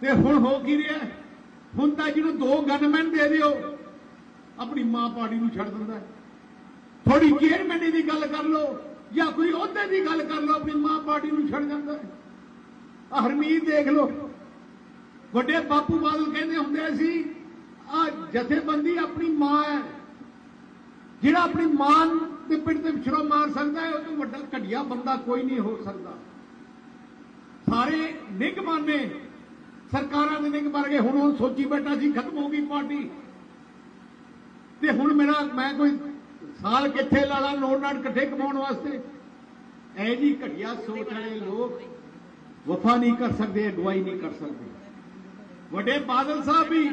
ਤੇ ਹੁਣ ਹੋ ਕੀ ਰਿਹਾ? ਹੁਣ ਤਾਂ ਜਿਹਨੂੰ ਦੋ ਗਨਮੈਨ ਦੇ ਦਿਓ ਆਪਣੀ ਮਾਂ ਪਾਰਟੀ ਨੂੰ ਛੱਡ ਦਿੰਦਾ। ਥੋੜੀ ਚੇਅਰਮੈਨੀ ਦੀ ਗੱਲ ਕਰ ਲਓ ਜਾਂ ਕੋਈ ਅਹੁਦੇ ਦੀ ਗੱਲ ਕਰ ਲਓ ਆਪਣੀ ਮਾਂ ਪਾਰਟੀ ਨੂੰ ਛੱਡ ਜਾਂਦਾ ਆਹ ਹਰਮੀਤ ਦੇਖ ਲਓ ਵੱਡੇ ਬਾਪੂ ਬਾਦਲ ਕਹਿੰਦੇ ਹੁੰਦੇ ਸੀ ਆ ਜਥੇਬੰਦੀ ਆਪਣੀ ਮਾਂ ਹੈ। ਜਿਹੜਾ ਆਪਣੀ ਮਾਂ ਦੇ ਪਿੰਡ ਤੇ ਵਿਛੜੋ ਮਾਰ ਸਕਦਾ ਹੈ ਉਹ ਤੋਂ ਵੱਡਾ ਘਟੀਆ ਬੰਦਾ ਕੋਈ ਨਹੀਂ ਹੋ ਸਕਦਾ। ਸਾਰੇ ਨਿਗਮਾਨੇ ਸਰਕਾਰਾਂ ਦੇ ਨਿੰਗ ਮਰ ਗਏ, ਹੁਣ ਹੁਣ ਸੋਚੀ ਬੈਠਾ ਸੀ, ਖਤਮ ਹੋ ਗਈ ਪਾਰਟੀ। ਤੇ ਹੁਣ ਮੇਰਾ, ਮੈਂ ਕੋਈ ਸਾਲ ਕਿੱਥੇ ਲਾ ਲਾ ਨੋਟ ਨਾਟ ਇਕੱਠੇ ਕਮਾਉਣ ਵਾਸਤੇ। ਐ ਜੀ ਘਟੀਆ ਸੋਚ ਵਾਲੇ ਲੋਕ ਵਫਾ ਨਹੀਂ ਕਰ ਸਕਦੇ, ਅਗਵਾਈ ਨਹੀਂ ਕਰ ਸਕਦੇ। ਵੱਡੇ ਬਾਦਲ ਸਾਹਿਬ ਵੀ,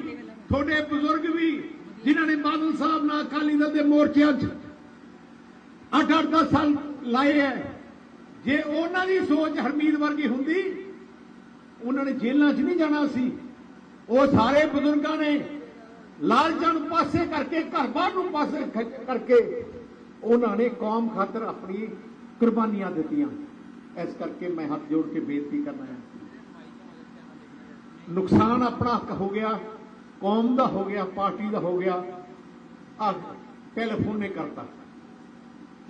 ਤੁਹਾਡੇ ਬਜ਼ੁਰਗ ਵੀ, ਜਿਨ੍ਹਾਂ ਨੇ ਬਾਦਲ ਸਾਹਿਬ ਨਾਲ ਅਕਾਲੀ ਦਲ ਦੇ ਮੋਰਚਿਆਂ 'ਚ 8-8 10 ਸਾਲ ਲਾਏ ਐ ਜੇ ਉਹਨਾਂ ਦੀ ਸੋਚ ਹਰਮੀਤ ਵਰਗੀ ਹੁੰਦੀ ਉਹਨਾਂ ਨੇ ਜੇਲ੍ਹਾਂ 'ਚ ਨਹੀਂ ਜਾਣਾ ਸੀ ਉਹ ਸਾਰੇ ਬਜ਼ੁਰਗਾਂ ਨੇ ਲਾਲਚਾਂ ਨੂੰ ਪਾਸੇ ਕਰਕੇ ਘਰ-ਬਾਰ ਨੂੰ ਪਾਸੇ ਕਰਕੇ ਉਹਨਾਂ ਨੇ ਕੌਮ ਖਾਤਰ ਆਪਣੀ ਕੁਰਬਾਨੀਆਂ ਦਿੱਤੀਆਂ ਇਸ ਕਰਕੇ ਮੈਂ ਹੱਥ ਜੋੜ ਕੇ ਬੇਨਤੀ ਕਰਨਾ ਹੈ ਨੁਕਸਾਨ ਆਪਣਾ ਹੱਕ ਹੋ ਗਿਆ ਕੌਮ ਦਾ ਹੋ ਗਿਆ ਪਾਰਟੀ ਦਾ ਹੋ ਗਿਆ ਆ ਟੈਲੀਫੋਨ ਨੇ ਕਰਤਾ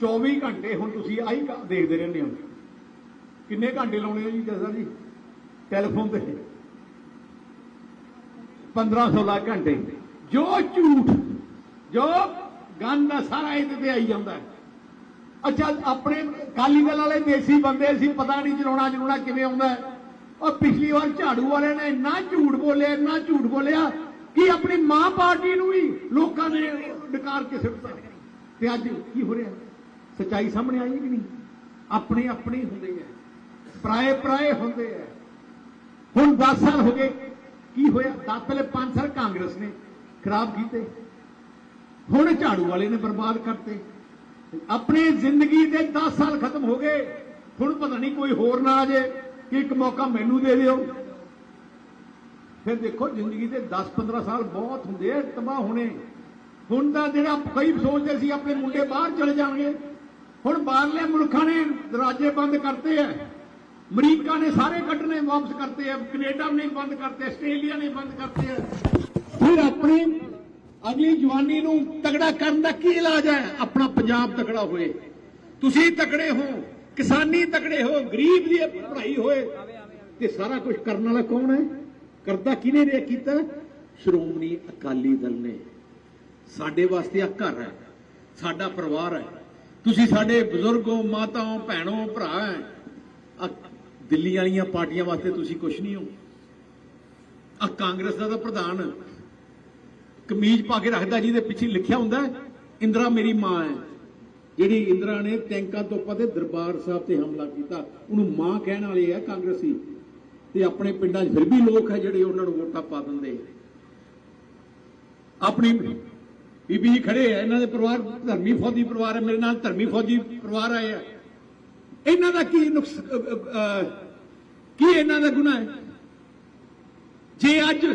24 ਘੰਟੇ ਹੁਣ ਤੁਸੀਂ ਆਈ ਦੇਖਦੇ ਰਹਿੰਦੇ ਹੋ ਕਿੰਨੇ ਘੰਟੇ ਲਾਉਣੇ ਹੋ ਜੀ ਜਸਾ ਜੀ ਟੈਲੀਫੋਨ ਤੇ। 15 16 ਘੰਟੇ ਜੋ ਝੂਠ, ਜੋ ਗੰਨ ਆ ਸਾਰਾ ਇਹਦੇ ਤੇ ਆਈ ਜਾਂਦਾ ਅੱਛਾ, ਆਪਣੇ ਕਾਲੀ ਦਲ ਵਾਲੇ ਦੇਸੀ ਬੰਦੇ ਸੀ ਪਤਾ ਨਹੀਂ ਚਲਾਉਣਾ ਚਲਾਉਣਾ ਕਿਵੇਂ ਆਉਂਦਾ ਉਹ ਪਿਛਲੀ ਵਾਰ ਝਾੜੂ ਵਾਲਿਆਂ ਨੇ ਇੰਨਾ ਝੂਠ ਬੋਲਿਆ, ਇੰਨਾ ਝੂਠ ਬੋਲਿਆ ਕਿ ਆਪਣੀ ਮਾਂ ਪਾਰਟੀ ਨੂੰ ਵੀ ਲੋਕਾਂ ਨੇ ਡਕਾਰ ਕੇ ਸਿੱਟਦਾ ਤੇ ਅੱਜ ਕੀ ਹੋ ਰਿਹਾ? ਸਚਾਈ ਸਾਹਮਣੇ ਆਈ ਕਿ ਨਹੀਂ? ਆਪਣੇ ਆਪਣੇ ਹੁੰਦੇ ਆ। ਪਰਾਏ ਪਰਾਏ ਹੁੰਦੇ ਆ। ਹੁਣ 10 ਸਾਲ ਹੋ ਗਏ। ਕੀ ਹੋਇਆ? 10 ਪਹਿਲੇ 5 ਸਾਲ ਕਾਂਗਰਸ ਨੇ ਖਰਾਬ ਕੀਤੇ। ਹੁਣ ਝਾੜੂ ਵਾਲੇ ਨੇ ਬਰਬਾਦ ਕਰਤੇ। ਆਪਣੀ ਜ਼ਿੰਦਗੀ ਦੇ 10 ਸਾਲ ਖਤਮ ਹੋ ਗਏ। ਹੁਣ ਪਤਾ ਨਹੀਂ ਕੋਈ ਹੋਰ ਨਾ ਆ ਜੇ ਕਿ ਇੱਕ ਮੌਕਾ ਮੈਨੂੰ ਦੇ ਦਿਓ। ਫਿਰ ਦੇਖੋ, ਜ਼ਿੰਦਗੀ ਦੇ 10-15 ਸਾਲ ਬਹੁਤ ਹੁੰਦੇ ਆ, ਤਬਾਹ ਹੋਣੇ। ਹੁਣ ਤਾਂ ਜਿਹੜਾ ਕਈ ਸੋਚਦੇ ਸੀ, ਆਪਣੇ ਮੁੰਡੇ ਬਾਹਰ ਚਲੇ ਜਾਣਗੇ। ਹੁਣ ਬਾਹਰਲੇ ਮੁਲਕਾਂ ਨੇ ਦਰਵਾਜ਼ੇ ਬੰਦ ਕਰਤੇ ਆ। ਅਮਰੀਕਾ ਨੇ ਸਾਰੇ ਕੱਢਣੇ ਵਾਪਸ ਕਰਤੇ ਆ, ਕੈਨੇਡਾ ਨੇ ਬੰਦ ਕਰਤੇ, ਆਸਟ੍ਰੇਲੀਆ ਨੇ ਬੰਦ ਕਰਤੇ ਆ। ਫਿਰ ਆਪਣੀ ਅਗਲੀ ਜਵਾਨੀ ਨੂੰ ਤਗੜਾ ਕਰਨ ਦਾ ਕੀ ਇਲਾਜ ਹੈ? ਆਪਣਾ ਪੰਜਾਬ ਤਗੜਾ ਹੋਏ। ਤੁਸੀਂ ਤਕੜੇ ਹੋ, ਕਿਸਾਨੀ ਤਕੜੇ ਹੋ, ਗਰੀਬ ਦੀ ਪੜ੍ਹਾਈ ਹੋਏ, ਤੇ ਸਾਰਾ ਕੁਝ ਕਰਨ ਵਾਲਾ ਕੌਣ ਹੈ? ਕਰਦਾ ਕਿਹਨੇ ਨੇ ਕੀਤਾ? ਸ਼੍ਰੋਮਣੀ ਅਕਾਲੀ ਦਲ ਨੇ। ਸਾਡੇ ਵਾਸਤੇ ਆ ਘਰ ਹੈ, ਸਾਡਾ ਪਰਿਵਾਰ ਹੈ। ਤੁਸੀਂ ਸਾਡੇ ਬਜ਼ੁਰਗੋ, ਮਾਤਾਓ, ਭੈਣੋ, ਭਰਾ ਹੈ ਦਿੱਲੀ ਵਾਲੀਆਂ ਪਾਰਟੀਆਂ ਵਾਸਤੇ ਤੁਸੀਂ ਕੁਝ ਨਹੀਂ ਹੋ। ਆ ਕਾਂਗਰਸ ਦਾ ਤਾਂ ਪ੍ਰਧਾਨ ਕਮੀਜ਼ ਪਾ ਕੇ ਰੱਖਦਾ ਜਿਹਦੇ ਪਿੱਛੇ ਲਿਖਿਆ ਹੁੰਦਾ ਇੰਦਰਾ ਮੇਰੀ ਮਾਂ ਹੈ। ਜਿਹੜੀ ਇੰਦਰਾ ਨੇ ਟੈਂਕਾਂ ਤੋਂ ਤੇ ਦਰਬਾਰ ਸਾਹਿਬ ਤੇ ਹਮਲਾ ਕੀਤਾ, ਉਹਨੂੰ ਮਾਂ ਕਹਿਣ ਵਾਲੇ ਆ ਕਾਂਗਰਸੀ। ਤੇ ਆਪਣੇ ਪਿੰਡਾਂ 'ਚ ਫਿਰ ਵੀ ਲੋਕ ਹੈ ਜਿਹੜੇ ਉਹਨਾਂ ਨੂੰ ਵੋਟਾਂ ਪਾ ਦਿੰਦੇ। ਆਪਣੀ ਬੀਬੀ ਜੀ ਖੜੇ ਆ, ਇਹਨਾਂ ਦੇ ਪਰਿਵਾਰ ਧਰਮੀ ਫੌਜੀ ਪਰਿਵਾਰ ਹੈ, ਮੇਰੇ ਨਾਲ ਧਰਮੀ ਫੌਜੀ ਪਰਿਵਾਰ ਆਏ ਆ। ਇਹਨਾਂ ਦਾ ਕੀ ਨੁਕਸ ਕੀ ਇਹਨਾਂ ਦਾ ਗੁਨਾਹ ਹੈ? ਜੇ ਅੱਜ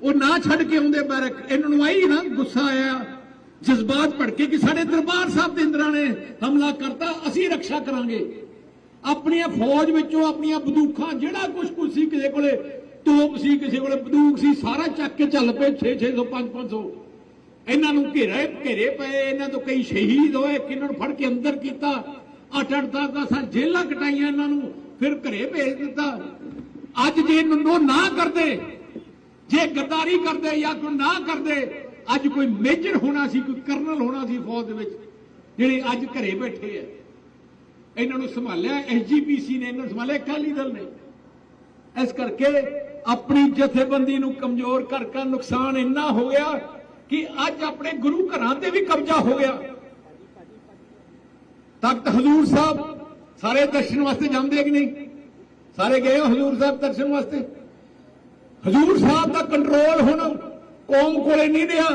ਉਹ ਨਾ ਛੱਡ ਕੇ ਆਉਂਦੇ ਬੈਰਕ, ਇਹਨਾਂ ਨੂੰ ਆਈ ਨਾ ਗੁੱਸਾ ਆਇਆ, ਜਜ਼ਬਾਤ ਭੜਕੇ ਕਿ ਸਾਡੇ ਦਰਬਾਰ ਸਾਹਿਬ ਦੇ ਇੰਦਰਾਂ ਨੇ ਹਮਲਾ ਕਰਤਾ, ਅਸੀਂ ਰੱਖਿਆ ਕਰਾਂਗੇ। ਆਪਣੀਆਂ ਫੌਜ ਵਿੱਚੋਂ ਆਪਣੀਆਂ ਬੰਦੂਕਾਂ, ਜਿਹੜਾ ਕੁਝ ਕੁਝ ਸੀ ਕਿਸੇ ਕੋਲੇ, ਤੋਪ ਸੀ ਕਿਸੇ ਕੋਲੇ, ਬੰਦੂਕ ਸੀ, ਸਾਰਾ ਚੱਕ ਕੇ ਚੱਲ ਪਏ 6 600 5 500 ਇਹਨਾਂ ਨੂੰ ਘੇਰੇ ਘੇਰੇ ਪਏ, ਇਹਨਾਂ ਤੋਂ ਕਈ ਸ਼ਹੀਦ ਹੋਏ ਕਿਨਾਂ ਨੂੰ ਫੜ ਕੇ ਅੰਦਰ ਕੀਤਾ। ਅੱਠ ਅੱਠ ਦਸ ਦਸ ਸਾਲ ਜੇਲਾਂ ਕਟਾਈਆਂ ਇਹਨਾਂ ਨੂੰ, ਫਿਰ ਘਰੇ ਭੇਜ ਦਿੱਤਾ। ਅੱਜ ਜੇ ਨੰਦੋ ਨਾ ਕਰਦੇ, ਜੇ ਗੱਦਾਰੀ ਕਰਦੇ ਜਾਂ ਕੋਈ ਨਾ ਕਰਦੇ, ਅੱਜ ਕੋਈ ਮੇਜਰ ਹੋਣਾ ਸੀ, ਕੋਈ ਕਰਨਲ ਹੋਣਾ ਸੀ ਫੌਜ ਦੇ ਵਿੱਚ, ਜਿਹੜੇ ਅੱਜ ਘਰੇ ਬੈਠੇ ਆ। ਇਹਨਾਂ ਨੂੰ ਸੰਭਾਲਿਆ ਐਸਜੀਪੀਸੀ ਨੇ ਇਹਨਾਂ ਨੂੰ ਸੰਭਾਲਿਆ, ਅਕਾਲੀ ਦਲ ਨੇ। ਇਸ ਕਰਕੇ ਆਪਣੀ ਜਥੇਬੰਦੀ ਨੂੰ ਕਮਜ਼ੋਰ ਕਰ ਕਰ ਨੁਕਸਾਨ ਇੰਨਾ ਹੋ ਗਿਆ ਕਿ ਅੱਜ ਆਪਣੇ ਗੁਰੂ ਘਰਾਂ ਤੇ ਵੀ ਕਬਜ਼ਾ ਹੋ ਗਿਆ। ਤਖਤ ਹਜ਼ੂਰ ਸਾਹਿਬ ਸਾਰੇ ਦਰਸ਼ਨ ਵਾਸਤੇ ਜਾਂਦੇ ਕਿ ਨਹੀਂ? ਸਾਰੇ ਗਏ ਹੋ ਹਜ਼ੂਰ ਸਾਹਿਬ ਦਰਸ਼ਨ ਵਾਸਤੇ? ਹਜ਼ੂਰ ਸਾਹਿਬ ਦਾ ਕੰਟਰੋਲ ਹੁਣ ਕੌਮ ਕੋਲੇ ਨਹੀਂ ਰਿਹਾ।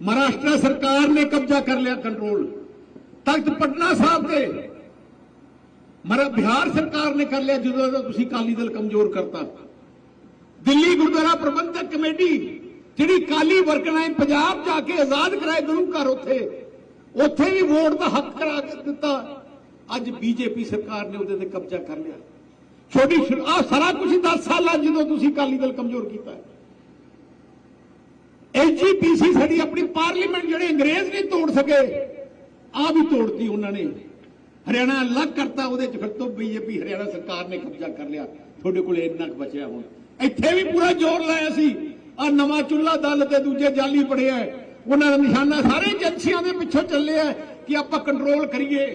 ਮਹਾਰਾਸ਼ਟਰ ਸਰਕਾਰ ਨੇ ਕਬਜ਼ਾ ਕਰ ਲਿਆ ਕੰਟਰੋਲ ਤਖਤ ਪਟਨਾ ਸਾਹਿਬ ਤੇ ਮਰਾ ਬਿਹਾਰ ਸਰਕਾਰ ਨੇ ਕਰ ਲਿਆ ਜਦੋਂ ਦਾ ਤੁਸੀਂ ਕਾਲੀ ਦਲ ਕਮਜ਼ੋਰ ਕਰਤਾ। ਦਿੱਲੀ ਗੁਰਦੁਆਰਾ ਪ੍ਰਬੰਧਕ ਕਮੇਟੀ, ਜਿਹੜੀ ਕਾਲੀ ਵਰਕਰਾਂ ਨੇ ਪੰਜਾਬ ਜਾ ਕੇ ਆਜ਼ਾਦ ਕਰਾਏ ਗੁਰੂ ਘਰ ਉੱਥੇ ਉੱਥੇ ਵੀ ਵੋਟ ਦਾ ਹੱਕ ਕਰਾ ਕੇ ਦਿੱਤਾ। ਅੱਜ ਬੀਜੇਪੀ ਸਰਕਾਰ ਨੇ ਉਹਦੇ ਤੇ ਕਬਜ਼ਾ ਕਰ ਲਿਆ। ਛੋਟੀ ਆ ਸਾਰਾ ਕੁਝ 10 ਸਾਲਾਂ ਜਦੋਂ ਤੁਸੀਂ ਅਕਾਲੀ ਦਲ ਕਮਜ਼ੋਰ ਕੀਤਾ ਹੈ। ਐਲਜੀਪੀਸੀ ਸਾਡੀ ਆਪਣੀ ਪਾਰਲੀਮੈਂਟ ਜਿਹੜੇ ਅੰਗਰੇਜ਼ ਨਹੀਂ ਤੋੜ ਸਕੇ ਆ ਵੀ ਤੋੜਤੀ ਉਹਨਾਂ ਨੇ। ਹਰਿਆਣਾ ਅਲੱਗ ਕਰਤਾ, ਉਹਦੇ ਚ ਫਿਰ ਤੋਂ ਬੀਜੇਪੀ ਹਰਿਆਣਾ ਸਰਕਾਰ ਨੇ ਕਬਜ਼ਾ ਕਰ ਲਿਆ। ਤੁਹਾਡੇ ਕੋਲ ਇੰਨਾ ਕੁ ਬਚਿਆ ਹੁਣ। ਇੱਥੇ ਵੀ ਪੂਰਾ ਜ਼ੋਰ ਲਾਇਆ ਸੀ। ਆ ਨਵਾਂ ਚੁੱਲਾ ਦਲ ਤੇ ਦੂਜੇ ਜਾਲੀ ਬੜਿਆ ਉਹਨਾਂ ਦਾ ਨਿਸ਼ਾਨਾ ਸਾਰੇ ਏਜੰਸੀਆਂ ਦੇ ਪਿੱਛੋਂ ਚੱਲਿਆ ਕਿ ਆਪਾਂ ਕੰਟਰੋਲ ਕਰੀਏ।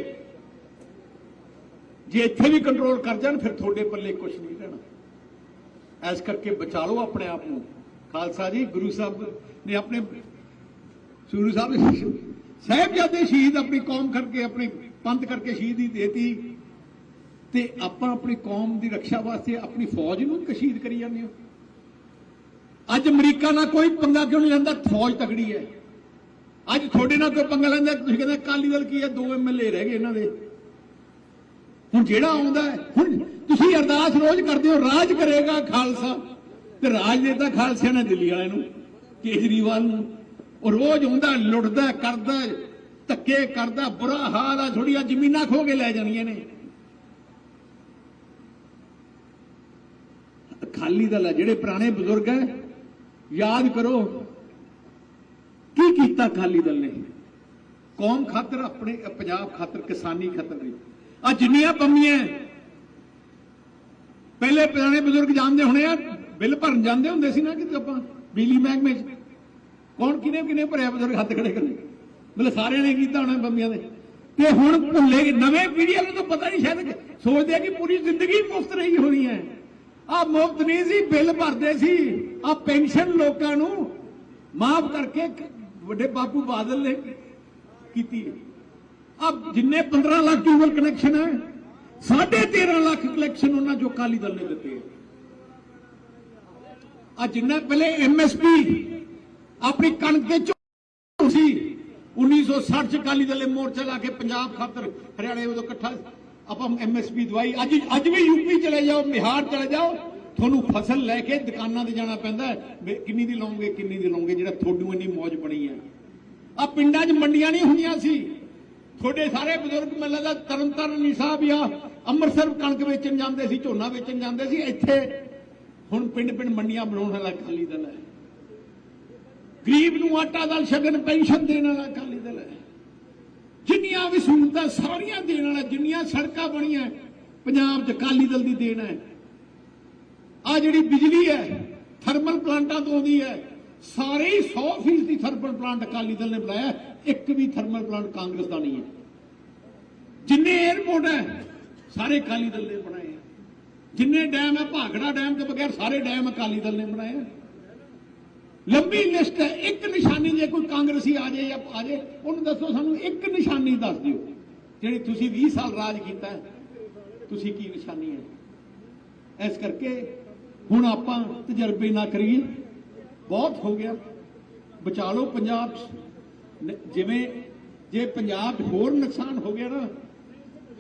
ਜੇ ਇੱਥੇ ਵੀ ਕੰਟਰੋਲ ਕਰ ਜਾਣ, ਫਿਰ ਤੁਹਾਡੇ ਪੱਲੇ ਕੁਝ ਨਹੀਂ ਰਹਿਣਾ। ਐਸ ਕਰਕੇ ਬਚਾ ਲਓ ਆਪਣੇ ਆਪ ਨੂੰ। ਖਾਲਸਾ ਜੀ, ਗੁਰੂ ਸਾਹਿਬ ਨੇ ਆਪਣੇ ਗੁਰੂ ਸਾਹਿਬ ਨੇ ਸਾਹਿਬਜ਼ਾਦੇ ਸ਼ਹੀਦ ਆਪਣੀ ਕੌਮ ਕਰਕੇ, ਆਪਣੀ ਪੰਥ ਕਰਕੇ ਸ਼ਹੀਦੀ ਦੇਤੀ। ਤੇ ਆਪਾਂ ਆਪਣੀ ਕੌਮ ਦੀ ਰੱਖਿਆ ਵਾਸਤੇ ਆਪਣੀ ਫੌਜ ਨੂੰ ਵੀ ਕਸ਼ੀਦ ਕਰੀ ਜਾਂਦੇ ਹਾਂ। ਅੱਜ ਅਮਰੀਕਾ ਨਾਲ ਕੋਈ ਪੰਗਾ ਕਿਉਂ ਨਹੀਂ ਲੈਂਦਾ? ਫੌਜ ਤਕੜੀ ਹੈ। ਅੱਜ ਤੁਹਾਡੇ ਨਾਲ ਕੋਈ ਪੰਗਾ ਲੈਂਦਾ? ਤੁਸੀਂ ਕਹਿੰਦੇ ਅਕਾਲੀ ਦਲ ਕੀ ਹੈ? ਦੋ ਐਮਐਲਏ ਰਹਿ ਗਏ ਇਹਨਾਂ ਦੇ। ਹੁਣ ਜਿਹੜਾ ਆਉਂਦਾ ਹੁਣ ਤੁਸੀਂ ਅਰਦਾਸ ਰੋਜ਼ ਕਰਦੇ ਹੋ, ਰਾਜ ਕਰੇਗਾ ਖਾਲਸਾ। ਤੇ ਰਾਜ ਦੇਤਾ ਖਾਲਸਿਆਂ ਨੇ ਦਿੱਲੀ ਵਾਲਿਆਂ ਨੂੰ, ਕੇਜਰੀਵਾਲ ਨੂੰ। ਉਹ ਰੋਜ਼ ਆਉਂਦਾ, ਲੁੱਟਦਾ, ਕਰਦਾ, ਧੱਕੇ ਕਰਦਾ, ਬੁਰਾ ਹਾਲ ਆ ਥੋੜੀਆਂ ਜ਼ਮੀਨਾਂ ਖੋ ਕੇ ਲੈ ਜਾਣੀਆਂ ਨੇ। ਅਕਾਲੀ ਦਲ ਆ, ਜਿਹੜੇ ਪੁਰਾਣੇ ਬਜ਼ੁਰਗ ਹੈ ਯਾਦ ਕਰੋ, ਕੀ ਕੀਤਾ ਅਕਾਲੀ ਦਲ ਨੇ? ਕੌਮ ਖਾਤਰ ਆਪਣੇ, ਪੰਜਾਬ ਖਾਤਰ, ਕਿਸਾਨੀ ਖਾਤਰ ਵੀ ਆ ਜਿੰਨੀਆਂ ਪੰਮੀਆਂ ਪਹਿਲੇ ਪੁਰਾਣੇ ਬਜ਼ੁਰਗ ਜਾਣਦੇ ਹੋਣੇ ਆ, ਬਿੱਲ ਭਰਨ ਜਾਂਦੇ ਹੁੰਦੇ ਸੀ ਨਾ ਕਿਤੇ ਆਪਾਂ, ਬਿਜਲੀ ਮਹਿਕਮੇ 'ਚ। ਕੌਣ ਕਿਨੇ ਕਿਨੇ ਭਰਿਆ ਬਜ਼ੁਰਗ ਹੱਥ ਖੜੇ ਕਰੇ? ਮਤਲਬ ਸਾਰਿਆਂ ਨੇ ਕੀਤਾ ਹੋਣਾ ਪੰਮੀਆਂ ਦੇ ਤੇ ਹੁਣ ਭੁੱਲੇ ਨਵੇਂ ਪੀੜ੍ਹੀ ਵਾਲੇ ਨੂੰ ਪਤਾ ਨਹੀਂ ਸ਼ਾਇਦ ਸੋਚਦੇ ਆ ਕਿ ਪੂਰੀ ਜ਼ਿੰਦਗੀ ਮੁਫਤ ਰਹੀ ਹੋਣੀ ਹੈ ਆ ਮੁਫਤ ਨਹੀਂ ਸੀ, ਬਿੱਲ ਭਰਦੇ ਸੀ। ਆ ਪੈਨਸ਼ਨ ਲੋਕਾਂ ਨੂੰ ਮਾਫ ਕਰਕੇ ਵੱਡੇ ਬਾਪੂ ਬਾਦਲ ਨੇ ਕੀਤੀ ਹੈ। ਅਬ ਜਿੰਨੇ 15 ਲੱਖ ਟਿਊਬਲ ਕਨੈਕਸ਼ਨ ਹੈ 13.5 ਲੱਖ ਕਲੈਕਸ਼ਨ ਉਹਨਾਂ ਜੋ ਅਕਾਲੀ ਦਲ ਨੇ ਦਿੱਤੇ ਆ ਜਿੰਨਾ ਪਹਿਲੇ ਐਮਐਸਪੀ ਆਪਣੀ ਕਣਕ ਦੇ ਝੋਲ ਸੀ 1960 ਚ ਅਕਾਲੀ ਦਲ ਨੇ ਮੋਰਚਾ ਲਾ ਕੇ ਪੰਜਾਬ ਖਾਤਰ ਹਰਿਆਣੇ ਉਦੋਂ ਇਕੱਠਾ ਆਪਾਂ ਐਮਐਸਪੀ ਦਵਾਈ, ਅੱਜ ਅੱਜ ਵੀ ਯੂਪੀ ਚਲੇ ਜਾਓ, ਬਿਹਾਰ ਚਲੇ ਜਾਓ, ਤੁਹਾਨੂੰ ਫਸਲ ਲੈ ਕੇ ਦੁਕਾਨਾਂ ਤੇ ਜਾਣਾ ਪੈਂਦਾ ਕਿੰਨੀ ਦੀ ਲਾਉਂਗੇ, ਕਿੰਨੀ ਦੀ ਲਾਉਂਗੇ, ਜਿਹੜਾ ਤੁਹਾਨੂੰ ਇੰਨੀ ਮੌਜ ਬਣੀ ਹੈ। ਆ ਪਿੰਡਾਂ 'ਚ ਮੰਡੀਆਂ ਨਹੀਂ ਹੁੰਦੀਆਂ ਸੀ। ਤੁਹਾਡੇ ਸਾਰੇ ਬਜ਼ੁਰਗ ਮੈਨੂੰ ਲੱਗਦਾ ਤਰਨਤਾਰਨ ਨਹੀਂ ਸਾਹਿਬ ਜਾਂ ਅੰਮ੍ਰਿਤਸਰ ਕਣਕ ਵੇਚਣ ਜਾਂਦੇ ਸੀ, ਝੋਨਾ ਵੇਚਣ ਜਾਂਦੇ ਸੀ, ਇੱਥੇ ਹੁਣ ਪਿੰਡ ਪਿੰਡ ਮੰਡੀਆਂ ਬਣਾਉਣ ਵਾਲਾ ਅਕਾਲੀ ਦਲ ਹੈ। ਗਰੀਬ ਨੂੰ ਆਟਾ ਦਾਲ ਸ਼ਗਨ ਪੈਨਸ਼ਨ ਦੇਣ ਵਾਲਾ ਅਕਾਲੀ ਦਲ ਹੈ। ਜਿੰਨੀਆਂ ਵੀ ਸਹੂਲਤਾਂ ਸਾਰੀਆਂ ਦੇਣ ਵਾਲਾ, ਜਿੰਨੀਆਂ ਸੜਕਾਂ ਬਣੀਆਂ, ਪੰਜਾਬ 'ਚ ਅਕਾਲੀ ਦਲ ਦੀ ਦੇਣ ਹੈ। ਆ ਜਿਹੜੀ ਬਿਜਲੀ ਹੈ ਥਰਮਲ ਪਲਾਂਟਾਂ ਤੋਂ ਆਉਂਦੀ ਹੈ, ਸਾਰੇ ਹੀ 100% ਦੀ ਥਰਮਲ ਪਲਾਂਟ ਅਕਾਲੀ ਦਲ ਨੇ ਬਣਾਇਆ, ਇੱਕ ਵੀ ਥਰਮਲ ਪਲਾਂਟ ਕਾਂਗਰਸ ਦਾ ਨਹੀਂ ਹੈ। ਜਿੰਨੇ 에ਅਰਪੋਰਟ ਹੈ, ਸਾਰੇ ਅਕਾਲੀ ਦਲ ਨੇ ਬਣਾਏ ਜਿੰਨੇ ਡੈਮ ਹੈ ਭਾਗੜਾ ਡੈਮ ਤੋਂ ਬਗੈਰ ਸਾਰੇ ਡੈਮ ਅਕਾਲੀ ਦਲ ਨੇ ਬਣਾਏ ਲੰਬੀ ਲਿਸਟ ਹੈ, ਇੱਕ ਨਿਸ਼ਾਨੀ ਜੇ ਕੋਈ ਕਾਂਗਰਸੀ ਆ ਜਾਏ ਜਾਂ ਆ ਜਾਏ, ਉਹਨੂੰ ਦੱਸੋ ਸਾਨੂੰ, ਇੱਕ ਨਿਸ਼ਾਨੀ ਦੱਸ ਦਿਓ। ਜਿਹੜੀ ਤੁਸੀਂ 20 ਸਾਲ ਰਾਜ ਕੀਤਾ ਤੁਸੀਂ ਕੀ ਨਿਸ਼ਾਨੀ ਹੈ? ਇਸ ਕਰਕੇ ਹੁਣ ਆਪਾਂ ਤਜਰਬੇ ਨਾ ਕਰੀਏ। ਬਹੁਤ ਹੋ ਗਿਆ। ਬਚਾ ਲਓ ਪੰਜਾਬ। 'ਚ। ਜਿਵੇਂ ਜੇ ਪੰਜਾਬ 'ਚ ਹੋਰ ਨੁਕਸਾਨ ਹੋ ਗਿਆ ਨਾ,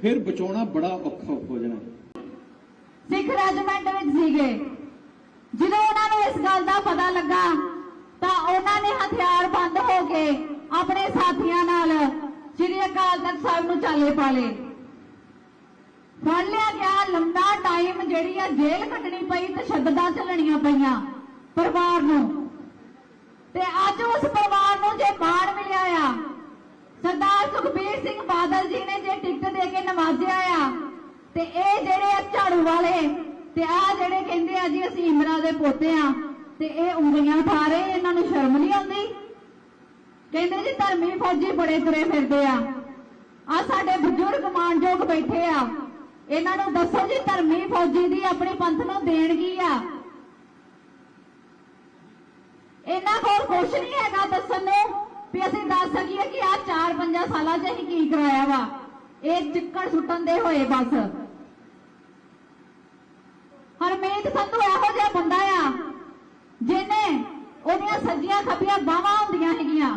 ਫਿਰ ਬਚਾਉਣਾ ਬੜਾ ਔਖਾ ਹੋ ਜਾਣਾ। ਸਿੱਖ ਰੈਜੀਮੈਂਟ ਵਿੱਚ ਸੀਗੇ। ਜਦੋਂ ਉਹਨਾਂ ਨੂੰ ਇਸ ਗੱਲ ਦਾ ਪਤਾ ਲੱਗਾ ਤਾਂ ਉਹਨਾਂ ਨੇ ਹਥਿਆਰ ਬੰਦ ਹੋ ਕੇ ਆਪਣੇ ਸਾਥੀਆਂ ਨਾਲ, ਸ੍ਰੀ ਅਕਾਲ ਤਖਤ ਸਾਹਿਬ ਨੂੰ ਚਾਲੇ ਪਾ ਲਏ ਫੜ ਲਿਆ ਗਿਆ ਲੰਮਾ ਟਾਈਮ ਜਿਹੜੀ ਆ ਜੇਲ੍ਹ ਕੱਟਣੀ ਪਈ ਤੇ ਸ਼ਬਦਾਂ ਝੱਲਣੀਆਂ ਪਈਆਂ ਪਰਿਵਾਰ ਨੂੰ। ਤੇ ਅੱਜ ਉਸ ਪਰਿਵਾਰ ਨੂੰ ਜੇ ਮਾਣ ਮਿਲਿਆ ਆ, ਸਰਦਾਰ ਸੁਖਬੀਰ ਸਿੰਘ ਬਾਦਲ ਜੀ ਨੇ ਜੇ ਟਿਕਟ ਦੇ ਕੇ ਨਵਾਜਿਆ ਆ, ਤੇ ਇਹ ਜਿਹੜੇ ਆ ਝਾੜੂ ਵਾਲੇ, ਤੇ ਆ ਜਿਹੜੇ ਕਹਿੰਦੇ ਆ ਜੀ ਅਸੀਂ ਇੰਦਰਾ ਦੇ ਪੋਤੇ ਆ ਤੇ ਇਹ ਉਂਗਲੀਆਂ ਉਠਾ ਰਹੇ ਇਹਨਾਂ ਨੂੰ ਸ਼ਰਮ ਨਹੀਂ ਆਉਂਦੀ? ਕਹਿੰਦੇ ਜੀ, ਧਰਮੀ ਫੌਜੀ ਬੜੇ ਤੁਰੇ ਫਿਰਦੇ ਆ। ਆ ਸਾਡੇ ਬਜ਼ੁਰਗ ਮਾਨਯੋਗ ਬੈਠੇ ਆ। ਇਹਨਾਂ ਨੂੰ ਦੱਸੋ ਜੀ, ਧਰਮੀ ਫੌਜੀ ਦੀ ਆਪਣੇ ਪੰਥ ਨੂੰ ਦੇਣ ਕੀ ਆ? ਇਹਨਾਂ ਕੋਲ ਕੁਝ ਨਹੀਂ ਹੈਗਾ ਦੱਸਣ ਨੂੰ, ਵੀ ਅਸੀਂ ਦੱਸ ਸਕੀਏ ਕਿ ਆ 4-5 ਸਾਲਾਂ 'ਚ ਅਸੀਂ ਕੀ ਕਰਾਇਆ ਵਾ? ਇਹ ਚਿੱਕੜ ਸੁੱਟਣ ਦੇ ਹੋਏ ਬਸ। ਹਰਮੀਤ ਸੰਧੂ ਇਹੋ ਜਿਹਾ ਬੰਦਾ ਆ। ਜਿਹਨੇ ਉਹਦੀਆਂ ਸੱਜੀਆਂ ਖੱਬੀਆਂ ਬਾਹਾਂ ਹੁੰਦੀਆਂ ਹੈਗੀਆਂ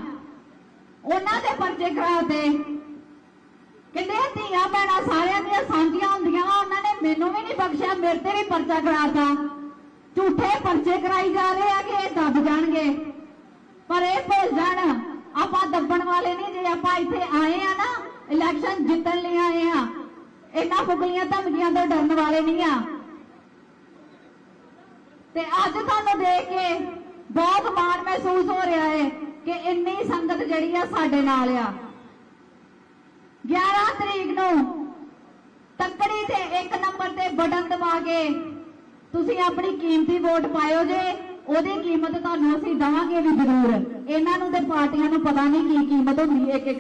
ਉਹਨਾਂ ਦੇ ਪਰਚੇ ਕਰਾਤੇ ਕਹਿੰਦੇ ਧੀਆਂ ਭੈਣਾਂ ਸਾਰਿਆਂ ਦੀਆਂ ਸਾਂਝੀਆਂ ਹੁੰਦੀਆਂ ਵਾ, ਉਹਨਾਂ ਨੇ ਮੈਨੂੰ ਵੀ ਨਹੀਂ ਬਖਸ਼ਿਆ, ਮੇਰੇ ਤੇ ਵੀ ਪਰਚਾ ਕਰਾਤਾ ਝੂਠੇ ਪਰਚੇ ਕਰਾਈ ਜਾ ਰਹੇ ਆ ਕਿ ਇਹ ਦੱਬ ਜਾਣਗੇ। ਪਰ ਇਹ ਭੁੱਲ ਜਾਣ, ਆਪਾਂ ਦੱਬਣ ਵਾਲੇ ਨਹੀਂ, ਜੇ ਆਪਾਂ ਇੱਥੇ ਆਏ ਆ ਨਾ ਇਲੈਕਸ਼ਨ ਜਿੱਤਣ ਲਈ ਆਏ ਆ ਇਹਨਾਂ ਫੁਗਲੀਆਂ ਧਮਕੀਆਂ ਤੋਂ ਡਰਨ ਵਾਲੇ ਨਹੀਂ ਆ। ਤੇ ਅੱਜ ਤੁਹਾਨੂੰ ਦੇਖ ਕੇ ਬਹੁਤ ਮਾਣ ਮਹਿਸੂਸ ਹੋ ਰਿਹਾ ਹੈ ਕਿ ਇੰਨੀ ਸੰਗਤ ਜਿਹੜੀ ਆ ਸਾਡੇ ਨਾਲ ਆ। 11 ਤਰੀਕ ਨੂੰ ਤੱਕੜੀ ਤੇ ਇੱਕ ਨੰਬਰ ਤੇ ਬਟਨ ਦਬਾ ਕੇ ਤੁਸੀਂ ਆਪਣੀ ਕੀਮਤੀ ਵੋਟ ਪਾਇਓ ਜੇ, ਉਹਦੀ ਕੀਮਤ ਤੁਹਾਨੂੰ ਅਸੀਂ ਦਵਾਂਗੇ ਵੀ ਜ਼ਰੂਰ। ਇਹਨਾਂ ਨੂੰ ਤੇ ਪਾਰਟੀਆਂ ਨੂੰ ਪਤਾ ਨਹੀਂ ਕੀ ਕੀਮਤ ਹੁੰਦੀ ਹੈ ਇੱਕ ਇੱਕ